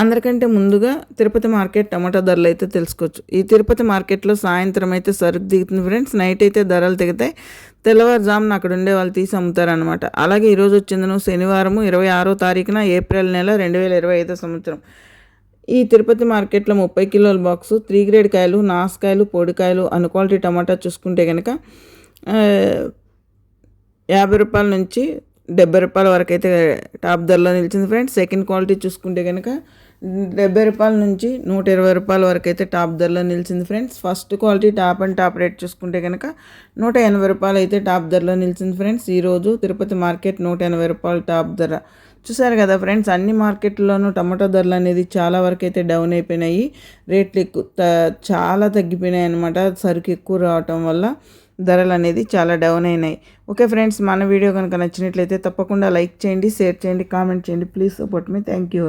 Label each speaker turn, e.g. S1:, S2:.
S1: అందరికంటే ముందుగా తిరుపతి మార్కెట్ టమాటా ధరలు అయితే తెలుసుకోవచ్చు. ఈ తిరుపతి మార్కెట్లో సాయంత్రం అయితే సరుకు దిగుతుంది ఫ్రెండ్స్. నైట్ అయితే ధరలు దిగుతాయి తెల్లవారుజామున అక్కడ ఉండే వాళ్ళు తీసి అమ్ముతారనమాట అలాగే ఈరోజు వచ్చిందను శనివారము ఇరవై ఆరో తారీఖున ఏప్రిల్ నెల రెండు వేల ఇరవై ఐదో సంవత్సరం. ఈ తిరుపతి మార్కెట్లో ముప్పై కిలోల బాక్సు త్రీ గ్రేడ్ కాయలు నాసుకాయలు పొడికాయలు అన్ క్వాలిటీ టమాటా చూసుకుంటే కనుక యాభై రూపాయల నుంచి డెబ్బై రూపాయల వరకు అయితే టాప్ ధరలో నిలిచింది ఫ్రెండ్స్. సెకండ్ క్వాలిటీ చూసుకుంటే కనుక డెబ్బై రూపాయల నుంచి నూట ఇరవై రూపాయల వరకు అయితే టాప్ ధరలో నిలిచింది friends. First quality top and top rate చూసుకుంటే కనుక నూట ఎనభై రూపాయలు అయితే టాప్ ధరలో నిలిచింది ఫ్రెండ్స్. ఈరోజు తిరుపతి మార్కెట్ నూట ఎనభై రూపాయలు టాప్ ధర. చూసారు కదా ఫ్రెండ్స్ అన్ని మార్కెట్లోనూ టమాటో ధరలు అనేది చాలా వరకు అయితే డౌన్ అయిపోయినాయి. రేట్లు ఎక్కువ చాలా తగ్గిపోయినాయి అనమాట సరుకు ఎక్కువ రావటం వల్ల ధరలు అనేది చాలా డౌన్ అయినాయి. ఓకే ఫ్రెండ్స్ మన వీడియో కనుక నచ్చినట్లయితే తప్పకుండా లైక్ చేయండి షేర్ చేయండి కామెంట్ చేయండి. Please support me. Thank you.